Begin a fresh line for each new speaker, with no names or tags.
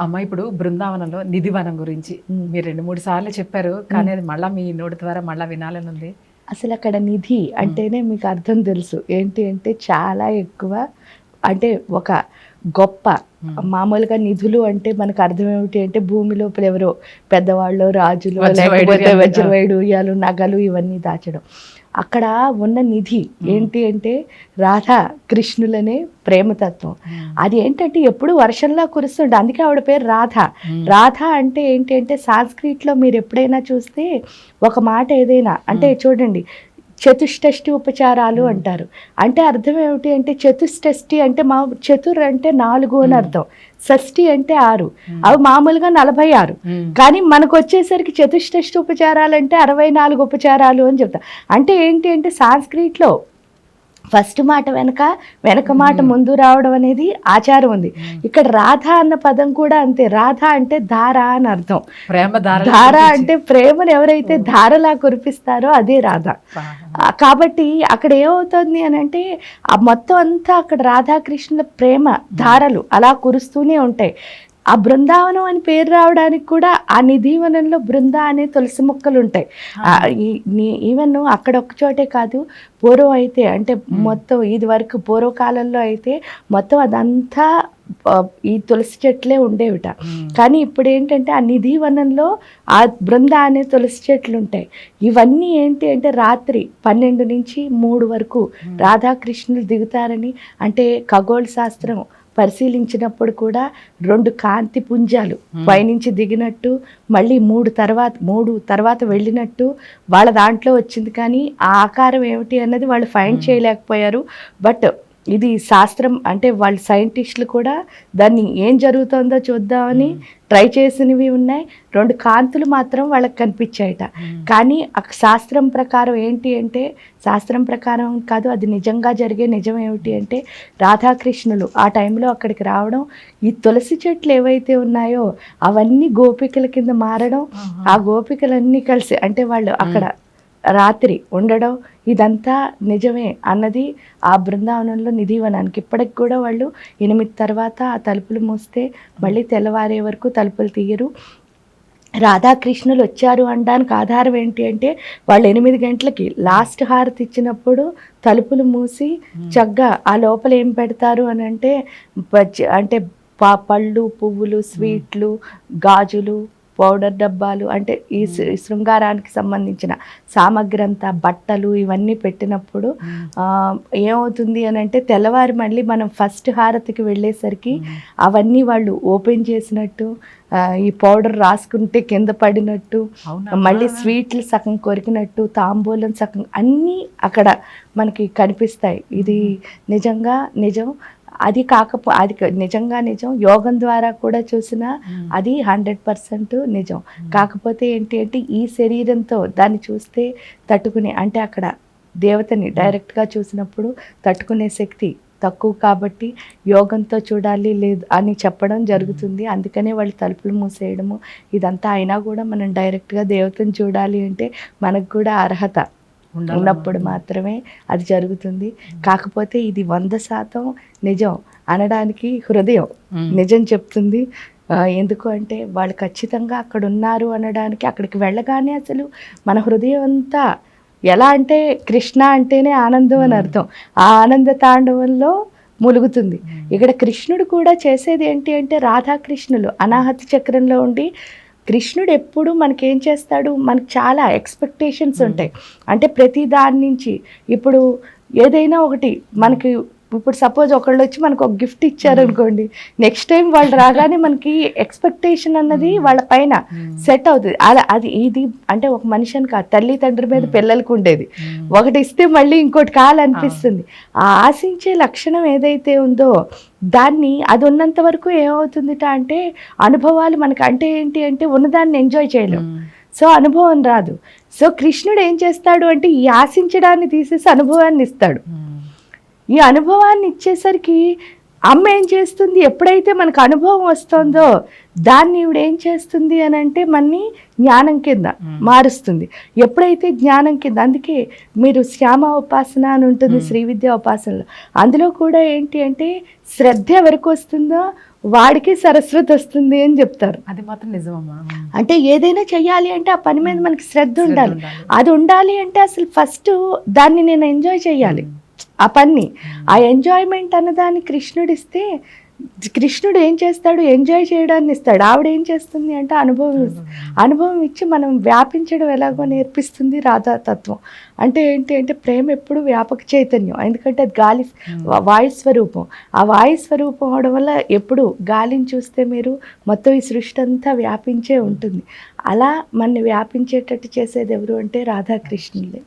అమ్మ ఇప్పుడు బృందావనంలో నిధివనం గురించి మీరు రెండు మూడు సార్లు చెప్పారు కానీ అది మళ్ళీ మీ నోటి ద్వారా మళ్ళీ వినాలని ఉంది
అసలు అక్కడ నిధి అంటేనే మీకు అర్థం తెలుసు. ఏంటి అంటే చాలా ఎక్కువ అంటే ఒక గొప్ప మామూలుగా నిధులు అంటే మనకు అర్థం ఏమిటి అంటే భూమి లోపల ఎవరో పెద్దవాళ్ళు రాజులు లేకపోతే
వజ్రవైడూర్యాలు.
వజ్రవైడూర్యాలు నగలు ఇవన్నీ దాచడం. అక్కడ ఉన్న నిధి ఏంటి అంటే రాధా కృష్ణులనే ప్రేమతత్వం. అది ఏంటంటే ఎప్పుడు వర్షంలా కురుస్తుండే. అందుకే ఆవిడ పేరు రాధ. రాధ అంటే ఏంటి అంటే సాంస్క్రిట్లో మీరు ఎప్పుడైనా చూస్తే ఒక మాట ఏదైనా అంటే చూడండి చతుష్టష్టి ఉపచారాలు అంటారు. అంటే అర్థం ఏమిటి అంటే చతుష్టష్టి అంటే మా చతుర్ అంటే నాలుగు అని అర్థం. షష్ఠి అంటే ఆరు. అవి మామూలుగా నలభై ఆరు. కానీ మనకు వచ్చేసరికి చతుష్టష్టి ఉపచారాలు అంటే అరవై నాలుగు ఉపచారాలు అని చెప్తాం. అంటే ఏంటి అంటే సాంస్క్రిట్లో ఫస్ట్ మాట వెనక వెనక మాట ముందు రావడం అనేది ఆచారం ఉంది. ఇక్కడ రాధ అన్న పదం కూడా అంతే. రాధ అంటే ధార అని అర్థం.
ప్రేమ
ధార అంటే ప్రేమను ఎవరైతే ధారలా కురిపిస్తారో అదే రాధ. కాబట్టి అక్కడ ఏమవుతుంది అని అంటే ఆ మొత్తం అంతా అక్కడ రాధాకృష్ణుల ప్రేమ ధారలు అలా కురుస్తూనే ఉంటాయి. ఆ బృందావనం అని పేరు రావడానికి కూడా ఆ నిధివనంలో బృంద అనే తులసి మొక్కలు ఉంటాయి ఈవెన్ అక్కడ ఒక చోటే కాదు పూర్వం అయితే అంటే మొత్తం ఇది వరకు పూర్వకాలంలో అయితే మొత్తం అదంతా ఈ తులసి చెట్లే ఉండేవిట. కానీ ఇప్పుడు ఏంటంటే ఆ నిధి వనంలో ఆ బృంద అనే తులసి చెట్లు ఉంటాయి ఇవన్నీ ఏంటి అంటే రాత్రి పన్నెండు నుంచి మూడు వరకు రాధాకృష్ణులు దిగుతారని అంటే ఖగోళ శాస్త్రం పరిశీలించినప్పుడు కూడా రెండు కాంతి పుంజాలు పైనుంచి దిగినట్టు మళ్ళీ మూడు తర్వాత మూడు తర్వాత వెళ్ళినట్టు వాళ్ళ దాంట్లో వచ్చింది. కానీ ఆ ఆకారం ఏమిటి అన్నది వాళ్ళు ఫైండ్ చేయలేకపోయారు. బట్ ఇది శాస్త్రం అంటే వాళ్ళ సైంటిస్టులు కూడా దాన్ని ఏం జరుగుతుందో చూద్దామని ట్రై చేసినవి ఉన్నాయి. రెండు కాంతులు మాత్రం వాళ్ళకి కనిపించాయట. కానీ ఆ శాస్త్రం ప్రకారం ఏంటి అంటే శాస్త్రం ప్రకారం కాదు అది నిజంగా జరిగే నిజం ఏమిటి అంటే రాధాకృష్ణులు ఆ టైంలో అక్కడికి రావడం ఈ తులసి చెట్లు ఏవైతే ఉన్నాయో అవన్నీ గోపికల కింద మారడం ఆ గోపికలన్నీ కలిసి అంటే వాళ్ళు అక్కడ రాత్రి ఉండడం ఇదంతా నిజమే అన్నది ఆ బృందావనంలో నిధివనానికి. ఇప్పటికి కూడా వాళ్ళు ఎనిమిది తర్వాత ఆ తలుపులు మూస్తే మళ్ళీ తెల్లవారే వరకు తలుపులు తీయరు. రాధాకృష్ణులు వచ్చారు అనడానికి ఆధారం ఏంటి అంటే వాళ్ళు ఎనిమిది గంటలకి లాస్ట్ హారతి ఇచ్చినప్పుడు తలుపులు మూసి చక్కగా ఆ లోపల ఏం పెడతారు అని అంటే అంటే పళ్ళు పువ్వులు స్వీట్లు గాజులు పౌడర్ డబ్బాలు అంటే ఈ శృంగారానికి సంబంధించిన సామగ్రి అంతా బట్టలు ఇవన్నీ పెట్టినప్పుడు ఏమవుతుంది అని అంటే తెల్లవారి మళ్ళీ మనం ఫస్ట్ హారతికి వెళ్ళేసరికి అవన్నీ వాళ్ళు ఓపెన్ చేసినట్టు ఈ పౌడర్ రాసుకుంటే కింద పడినట్టు? మళ్ళీ స్వీట్లు సగం కొరికినట్టు తాంబూలం సగం అన్నీ అక్కడ మనకి కనిపిస్తాయి. ఇది నిజంగా నిజం. అది కాకపో అది నిజంగా నిజం. యోగం ద్వారా కూడా చూసినా అది హండ్రెడ్ పర్సెంట్ నిజం. కాకపోతే ఏంటి అంటే ఈ శరీరంతో దాన్ని చూస్తే తట్టుకునే అంటే అక్కడ దేవతని డైరెక్ట్గా చూసినప్పుడు తట్టుకునే శక్తి తక్కువ కాబట్టి యోగంతో చూడాలి లేదు అని చెప్పడం జరుగుతుంది. అందుకనే వాళ్ళు తలుపులు మూసేయడము ఇదంతా అయినా కూడా మనం డైరెక్ట్గా దేవతని చూడాలి అంటే మనకు కూడా అర్హత. ఉన్నప్పుడు మాత్రమే అది జరుగుతుంది. కాకపోతే ఇది వంద శాతం నిజం అనడానికి హృదయం. నిజం చెప్తుంది. ఎందుకు అంటే వాళ్ళు ఖచ్చితంగా అక్కడ ఉన్నారు అనడానికి అక్కడికి వెళ్ళగానే అసలు మన హృదయం అంతా ఎలా అంటే కృష్ణ అంటేనే ఆనందం అని అర్థం. ఆ ఆనంద తాండవంలో ములుగుతుంది. ఇక్కడ కృష్ణుడు కూడా చేసేది ఏంటి అంటే రాధాకృష్ణులు అనాహత చక్రంలో ఉండి కృష్ణుడు ఎప్పుడు మనకేం చేస్తాడు? మనకు చాలా ఎక్స్పెక్టేషన్స్ ఉంటాయి. అంటే ప్రతి దాని నుంచి ఇప్పుడు ఏదైనా ఒకటి మనకి ఇప్పుడు సపోజ్ ఒకళ్ళు వచ్చి మనకు ఒక గిఫ్ట్ ఇచ్చారనుకోండి నెక్స్ట్ టైం వాళ్ళు రాగానే మనకి ఎక్స్పెక్టేషన్ అన్నది వాళ్ళ పైన సెట్ అవుతుంది. అలా అది ఇది అంటే ఒక మనిషిని కాదు తల్లి తండ్రి మీద పిల్లలకు ఉండేది. ఒకటి ఇస్తే మళ్ళీ ఇంకోటి కావాలనిపిస్తుంది ఆ. ఆశించే లక్షణం ఏదైతే ఉందో దాన్ని అది ఉన్నంత వరకు ఏమవుతుందిట అంటే అనుభవాలు మనకి అంటే ఏంటి అంటే ఉన్నదాన్ని ఎంజాయ్ చేయలేం. సో అనుభవం రాదు. సో కృష్ణుడు ఏం చేస్తాడు అంటే ఈ ఆశించడాన్ని తీసేసి అనుభవాన్ని ఇస్తాడు. ఈ అనుభవాన్ని ఇచ్చేసరికి అమ్మ ఏం చేస్తుంది? ఎప్పుడైతే మనకు అనుభవం వస్తుందో దాన్ని ఈవిడ ఏం చేస్తుంది అని అంటే మనని జ్ఞానం కింద మారుస్తుంది. ఎప్పుడైతే జ్ఞానం కింద అందుకే మీరు శ్యామ ఉపాసన అని ఉంటుంది శ్రీ విద్య ఉపాసనలో. అందులో కూడా ఏంటి అంటే శ్రద్ధ ఎవరికి వస్తుందో వాడికి సరస్వతి వస్తుంది అని చెప్తారు.
అది మాత్రం నిజమమ్మా.
అంటే ఏదైనా చెయ్యాలి అంటే ఆ పని మీద మనకి శ్రద్ధ ఉండాలి. అది ఉండాలి అంటే అసలు ఫస్ట్ దాన్ని నేను ఎంజాయ్ చేయాలి ఆ పని ఆ ఎంజాయ్మెంట్ అన్నదాన్ని కృష్ణుడు ఇస్తే కృష్ణుడు ఏం చేస్తాడు? ఎంజాయ్ చేయడాన్ని ఇస్తాడు. ఆవిడ ఏం చేస్తుంది అంటే అనుభవం అనుభవం. ఇచ్చి మనం వ్యాపించడం ఎలాగో నేర్పిస్తుంది రాధాతత్వం. అంటే ఏంటి అంటే ప్రేమ ఎప్పుడు వ్యాపక చైతన్యం. ఎందుకంటే అది గాలి వాయు స్వరూపం. ఆ వాయు స్వరూపం అవడం వల్ల ఎప్పుడు గాలిని చూస్తే మీరు మొత్తం ఈ సృష్టి అంతా వ్యాపించే ఉంటుంది. అలా మనని వ్యాపించేటట్టు చేసేది ఎవరు అంటే రాధాకృష్ణులే.